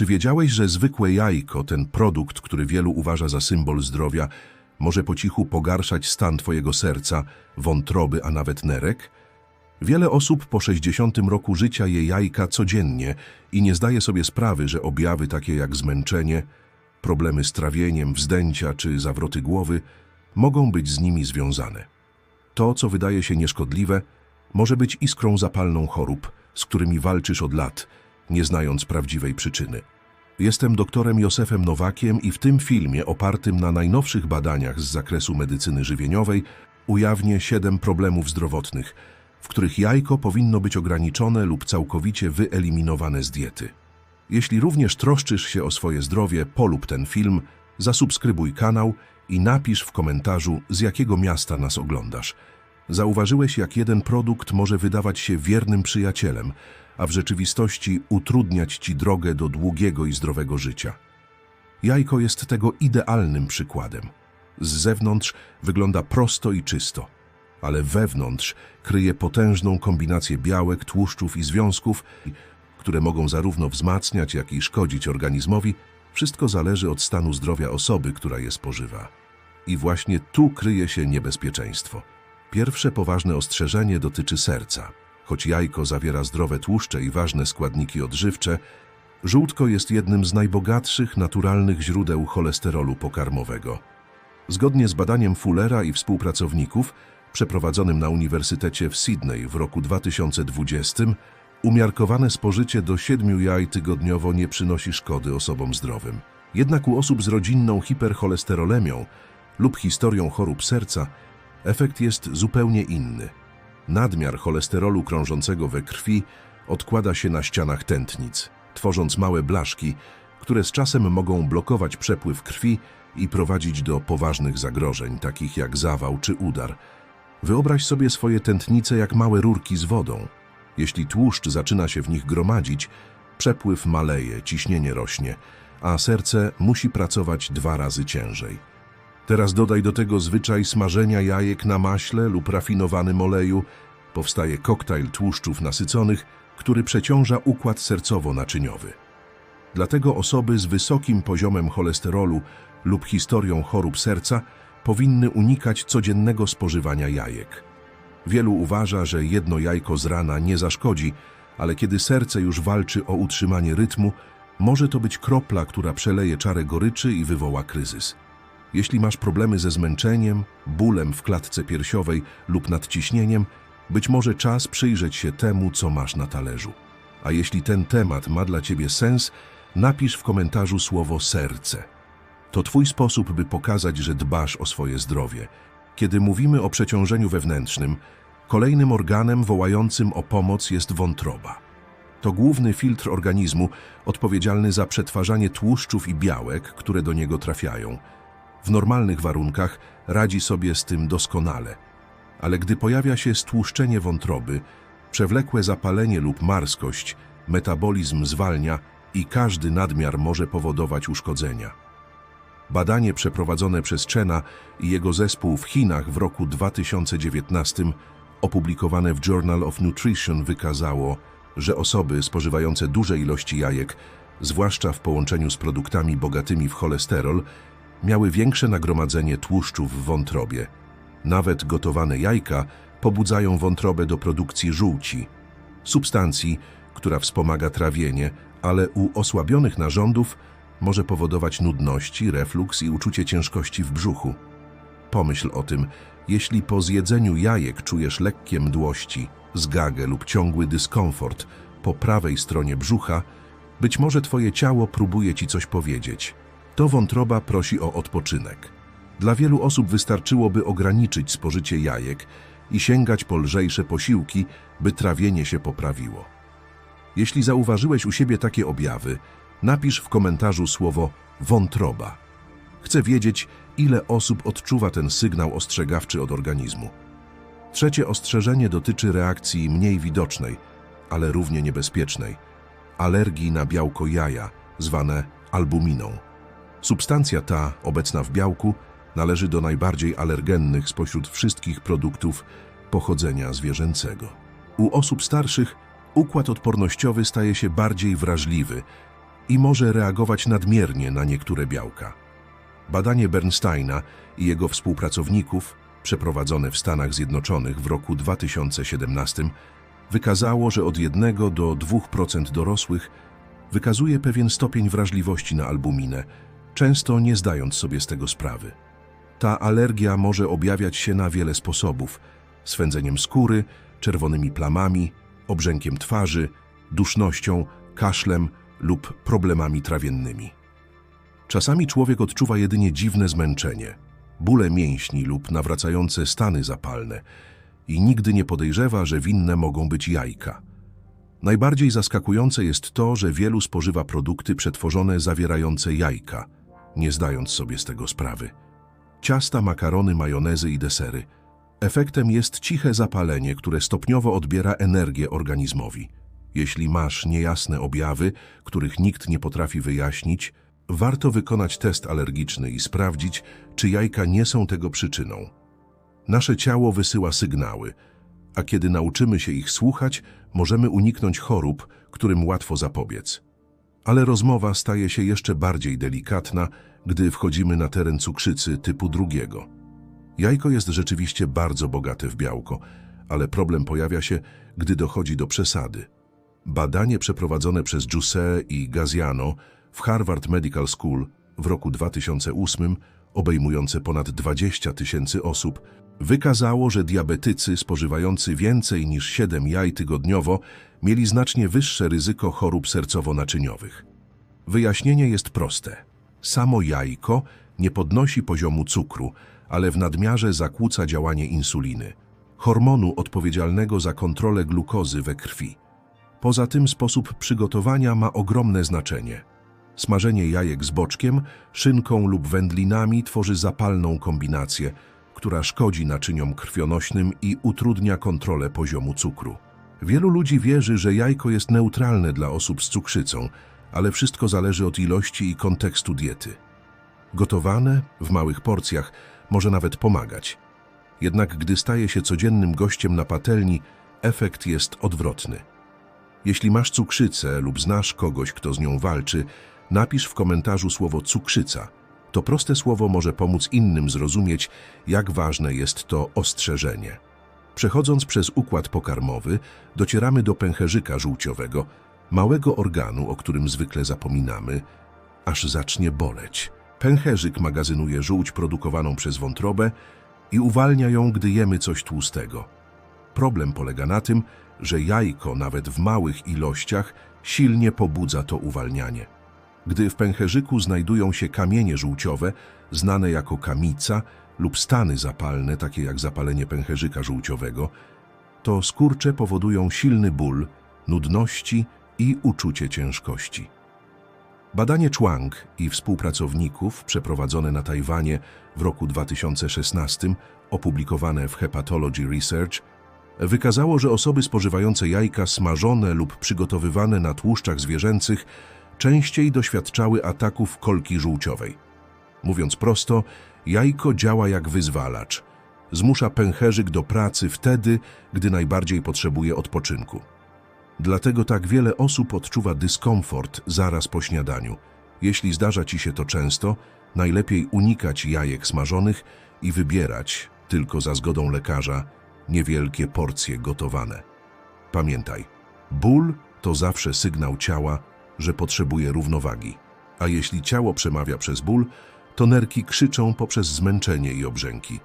Czy wiedziałeś, że zwykłe jajko, ten produkt, który wielu uważa za symbol zdrowia, może po cichu pogarszać stan twojego serca, wątroby, a nawet nerek? Wiele osób po 60 roku życia je jajka codziennie i nie zdaje sobie sprawy, że objawy takie jak zmęczenie, problemy z trawieniem, wzdęcia czy zawroty głowy mogą być z nimi związane. To, co wydaje się nieszkodliwe, może być iskrą zapalną chorób, z którymi walczysz od lat, nie znając prawdziwej przyczyny. Jestem doktorem Józefem Nowakiem i w tym filmie opartym na najnowszych badaniach z zakresu medycyny żywieniowej ujawnię siedem problemów zdrowotnych, w których jajko powinno być ograniczone lub całkowicie wyeliminowane z diety. Jeśli również troszczysz się o swoje zdrowie, polub ten film, zasubskrybuj kanał i napisz w komentarzu, z jakiego miasta nas oglądasz. Zauważyłeś, jak jeden produkt może wydawać się wiernym przyjacielem, a w rzeczywistości utrudniać ci drogę do długiego i zdrowego życia. Jajko jest tego idealnym przykładem. Z zewnątrz wygląda prosto i czysto, ale wewnątrz kryje potężną kombinację białek, tłuszczów i związków, które mogą zarówno wzmacniać, jak i szkodzić organizmowi. Wszystko zależy od stanu zdrowia osoby, która je spożywa. I właśnie tu kryje się niebezpieczeństwo. Pierwsze poważne ostrzeżenie dotyczy serca. Choć jajko zawiera zdrowe tłuszcze i ważne składniki odżywcze, żółtko jest jednym z najbogatszych naturalnych źródeł cholesterolu pokarmowego. Zgodnie z badaniem Fullera i współpracowników, przeprowadzonym na Uniwersytecie w Sydney w roku 2020, umiarkowane spożycie do 7 jaj tygodniowo nie przynosi szkody osobom zdrowym. Jednak u osób z rodzinną hipercholesterolemią lub historią chorób serca efekt jest zupełnie inny. Nadmiar cholesterolu krążącego we krwi odkłada się na ścianach tętnic, tworząc małe blaszki, które z czasem mogą blokować przepływ krwi i prowadzić do poważnych zagrożeń, takich jak zawał czy udar. Wyobraź sobie swoje tętnice jak małe rurki z wodą. Jeśli tłuszcz zaczyna się w nich gromadzić, przepływ maleje, ciśnienie rośnie, a serce musi pracować dwa razy ciężej. Teraz dodaj do tego zwyczaj smażenia jajek na maśle lub rafinowanym oleju. Powstaje koktajl tłuszczów nasyconych, który przeciąża układ sercowo-naczyniowy. Dlatego osoby z wysokim poziomem cholesterolu lub historią chorób serca powinny unikać codziennego spożywania jajek. Wielu uważa, że jedno jajko z rana nie zaszkodzi, ale kiedy serce już walczy o utrzymanie rytmu, może to być kropla, która przeleje czarę goryczy i wywoła kryzys. Jeśli masz problemy ze zmęczeniem, bólem w klatce piersiowej lub nadciśnieniem, być może czas przyjrzeć się temu, co masz na talerzu. A jeśli ten temat ma dla Ciebie sens, napisz w komentarzu słowo serce. To Twój sposób, by pokazać, że dbasz o swoje zdrowie. Kiedy mówimy o przeciążeniu wewnętrznym, kolejnym organem wołającym o pomoc jest wątroba. To główny filtr organizmu odpowiedzialny za przetwarzanie tłuszczów i białek, które do niego trafiają. W normalnych warunkach radzi sobie z tym doskonale. Ale gdy pojawia się stłuszczenie wątroby, przewlekłe zapalenie lub marskość, metabolizm zwalnia i każdy nadmiar może powodować uszkodzenia. Badanie przeprowadzone przez Chena i jego zespół w Chinach w roku 2019, opublikowane w Journal of Nutrition, wykazało, że osoby spożywające duże ilości jajek, zwłaszcza w połączeniu z produktami bogatymi w cholesterol, miały większe nagromadzenie tłuszczów w wątrobie. Nawet gotowane jajka pobudzają wątrobę do produkcji żółci, substancji, która wspomaga trawienie, ale u osłabionych narządów może powodować nudności, refluks i uczucie ciężkości w brzuchu. Pomyśl o tym, jeśli po zjedzeniu jajek czujesz lekkie mdłości, zgagę lub ciągły dyskomfort po prawej stronie brzucha, być może twoje ciało próbuje ci coś powiedzieć. To wątroba prosi o odpoczynek. Dla wielu osób wystarczyłoby ograniczyć spożycie jajek i sięgać po lżejsze posiłki, by trawienie się poprawiło. Jeśli zauważyłeś u siebie takie objawy, napisz w komentarzu słowo wątroba. Chcę wiedzieć, ile osób odczuwa ten sygnał ostrzegawczy od organizmu. Trzecie ostrzeżenie dotyczy reakcji mniej widocznej, ale równie niebezpiecznej alergii na białko jaja, zwane albuminą. Substancja ta, obecna w białku, należy do najbardziej alergennych spośród wszystkich produktów pochodzenia zwierzęcego. U osób starszych układ odpornościowy staje się bardziej wrażliwy, i może reagować nadmiernie na niektóre białka. Badanie Bernsteina i jego współpracowników, przeprowadzone w Stanach Zjednoczonych w roku 2017, wykazało, że od 1 do 2% dorosłych wykazuje pewien stopień wrażliwości na albuminę, często nie zdając sobie z tego sprawy. Ta alergia może objawiać się na wiele sposobów: swędzeniem skóry, czerwonymi plamami, obrzękiem twarzy, dusznością, kaszlem lub problemami trawiennymi. Czasami człowiek odczuwa jedynie dziwne zmęczenie, bóle mięśni lub nawracające stany zapalne i nigdy nie podejrzewa, że winne mogą być jajka. Najbardziej zaskakujące jest to, że wielu spożywa produkty przetworzone zawierające jajka, nie zdając sobie z tego sprawy. Ciasta, makarony, majonezy i desery. Efektem jest ciche zapalenie, które stopniowo odbiera energię organizmowi. Jeśli masz niejasne objawy, których nikt nie potrafi wyjaśnić, warto wykonać test alergiczny i sprawdzić, czy jajka nie są tego przyczyną. Nasze ciało wysyła sygnały, a kiedy nauczymy się ich słuchać, możemy uniknąć chorób, którym łatwo zapobiec. Ale rozmowa staje się jeszcze bardziej delikatna, gdy wchodzimy na teren cukrzycy typu drugiego. Jajko jest rzeczywiście bardzo bogate w białko, ale problem pojawia się, gdy dochodzi do przesady. Badanie przeprowadzone przez Giusse i Gaziano w Harvard Medical School w roku 2008, obejmujące ponad 20 tysięcy osób, wykazało, że diabetycy spożywający więcej niż 7 jaj tygodniowo mieli znacznie wyższe ryzyko chorób sercowo-naczyniowych. Wyjaśnienie jest proste. Samo jajko nie podnosi poziomu cukru, ale w nadmiarze zakłóca działanie insuliny, hormonu odpowiedzialnego za kontrolę glukozy we krwi. Poza tym sposób przygotowania ma ogromne znaczenie. Smażenie jajek z boczkiem, szynką lub wędlinami tworzy zapalną kombinację, która szkodzi naczyniom krwionośnym i utrudnia kontrolę poziomu cukru. Wielu ludzi wierzy, że jajko jest neutralne dla osób z cukrzycą, ale wszystko zależy od ilości i kontekstu diety. Gotowane, w małych porcjach, może nawet pomagać. Jednak gdy staje się codziennym gościem na patelni, efekt jest odwrotny. Jeśli masz cukrzycę lub znasz kogoś, kto z nią walczy, napisz w komentarzu słowo cukrzyca. To proste słowo może pomóc innym zrozumieć, jak ważne jest to ostrzeżenie. Przechodząc przez układ pokarmowy, docieramy do pęcherzyka żółciowego, małego organu, o którym zwykle zapominamy, aż zacznie boleć. Pęcherzyk magazynuje żółć produkowaną przez wątrobę i uwalnia ją, gdy jemy coś tłustego. Problem polega na tym, że jajko, nawet w małych ilościach, silnie pobudza to uwalnianie. Gdy w pęcherzyku znajdują się kamienie żółciowe, znane jako kamica, lub stany zapalne, takie jak zapalenie pęcherzyka żółciowego, to skurcze powodują silny ból, nudności i uczucie ciężkości. Badanie Chuang i współpracowników przeprowadzone na Tajwanie w roku 2016, opublikowane w Hepatology Research, wykazało, że osoby spożywające jajka smażone lub przygotowywane na tłuszczach zwierzęcych częściej doświadczały ataków kolki żółciowej. Mówiąc prosto, jajko działa jak wyzwalacz. Zmusza pęcherzyk do pracy wtedy, gdy najbardziej potrzebuje odpoczynku. Dlatego tak wiele osób odczuwa dyskomfort zaraz po śniadaniu. Jeśli zdarza Ci się to często, najlepiej unikać jajek smażonych i wybierać, tylko za zgodą lekarza, niewielkie porcje gotowane. Pamiętaj, ból to zawsze sygnał ciała, że potrzebuje równowagi. A jeśli ciało przemawia przez ból, to nerki krzyczą poprzez zmęczenie i obrzęki.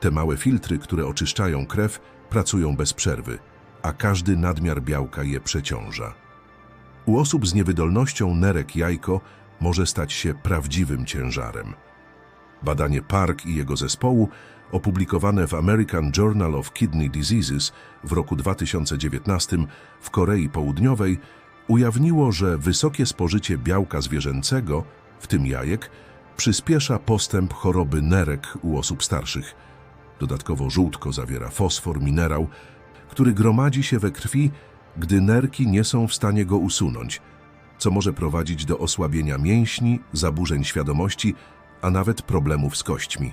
Te małe filtry, które oczyszczają krew, pracują bez przerwy, a każdy nadmiar białka je przeciąża. U osób z niewydolnością nerek jajko może stać się prawdziwym ciężarem. Badanie Park i jego zespołu, opublikowane w American Journal of Kidney Diseases w roku 2019 w Korei Południowej, ujawniło, że wysokie spożycie białka zwierzęcego, w tym jajek, przyspiesza postęp choroby nerek u osób starszych. Dodatkowo żółtko zawiera fosfor, minerał, który gromadzi się we krwi, gdy nerki nie są w stanie go usunąć, co może prowadzić do osłabienia mięśni, zaburzeń świadomości, a nawet problemów z kośćmi.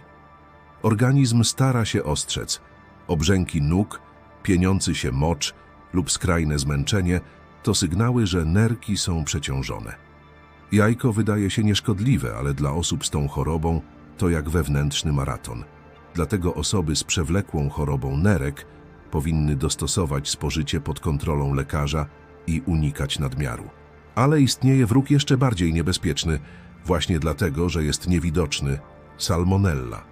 Organizm stara się ostrzec. Obrzęki nóg, pieniący się mocz lub skrajne zmęczenie to sygnały, że nerki są przeciążone. Jajko wydaje się nieszkodliwe, ale dla osób z tą chorobą to jak wewnętrzny maraton. Dlatego osoby z przewlekłą chorobą nerek powinny dostosować spożycie pod kontrolą lekarza i unikać nadmiaru. Ale istnieje wróg jeszcze bardziej niebezpieczny, właśnie dlatego, że jest niewidoczny salmonella.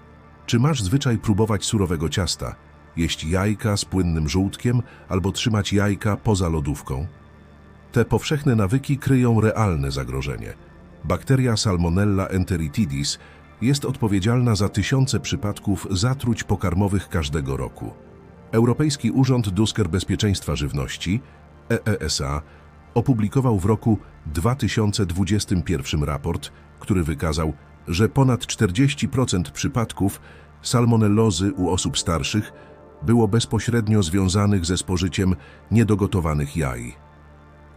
Czy masz zwyczaj próbować surowego ciasta, jeść jajka z płynnym żółtkiem albo trzymać jajka poza lodówką? Te powszechne nawyki kryją realne zagrożenie. Bakteria Salmonella enteritidis jest odpowiedzialna za tysiące przypadków zatruć pokarmowych każdego roku. Europejski Urząd Spraw Bezpieczeństwa Żywności, EESA, opublikował w roku 2021 raport, który wykazał, że ponad 40% przypadków salmonellozy u osób starszych było bezpośrednio związanych ze spożyciem niedogotowanych jaj.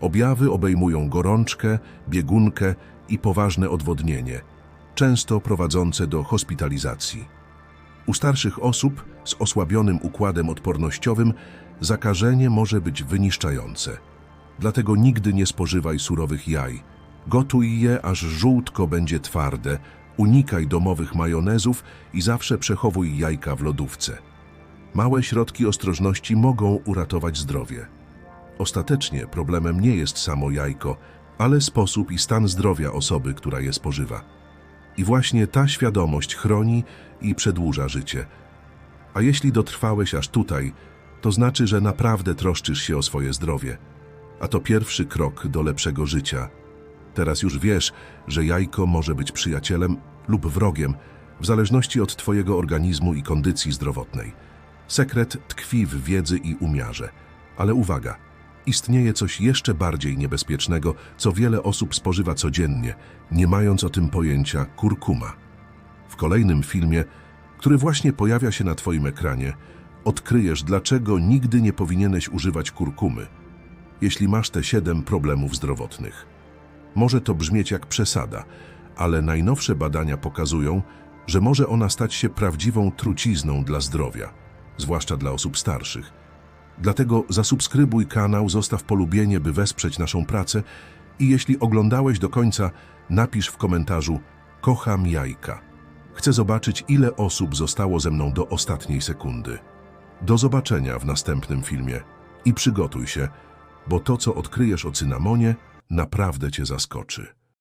Objawy obejmują gorączkę, biegunkę i poważne odwodnienie, często prowadzące do hospitalizacji. U starszych osób z osłabionym układem odpornościowym zakażenie może być wyniszczające. Dlatego nigdy nie spożywaj surowych jaj. Gotuj je, aż żółtko będzie twarde, unikaj domowych majonezów i zawsze przechowuj jajka w lodówce. Małe środki ostrożności mogą uratować zdrowie. Ostatecznie problemem nie jest samo jajko, ale sposób i stan zdrowia osoby, która je spożywa. I właśnie ta świadomość chroni i przedłuża życie. A jeśli dotrwałeś aż tutaj, to znaczy, że naprawdę troszczysz się o swoje zdrowie. A to pierwszy krok do lepszego życia. Teraz już wiesz, że jajko może być przyjacielem lub wrogiem, w zależności od Twojego organizmu i kondycji zdrowotnej. Sekret tkwi w wiedzy i umiarze. Ale uwaga, istnieje coś jeszcze bardziej niebezpiecznego, co wiele osób spożywa codziennie, nie mając o tym pojęcia kurkuma. W kolejnym filmie, który właśnie pojawia się na Twoim ekranie, odkryjesz, dlaczego nigdy nie powinieneś używać kurkumy, jeśli masz te siedem problemów zdrowotnych. Może to brzmieć jak przesada, ale najnowsze badania pokazują, że może ona stać się prawdziwą trucizną dla zdrowia, zwłaszcza dla osób starszych. Dlatego zasubskrybuj kanał, zostaw polubienie, by wesprzeć naszą pracę i jeśli oglądałeś do końca, napisz w komentarzu Kocham jajka. Chcę zobaczyć, ile osób zostało ze mną do ostatniej sekundy. Do zobaczenia w następnym filmie i przygotuj się, bo to, co odkryjesz o cynamonie, naprawdę Cię zaskoczy.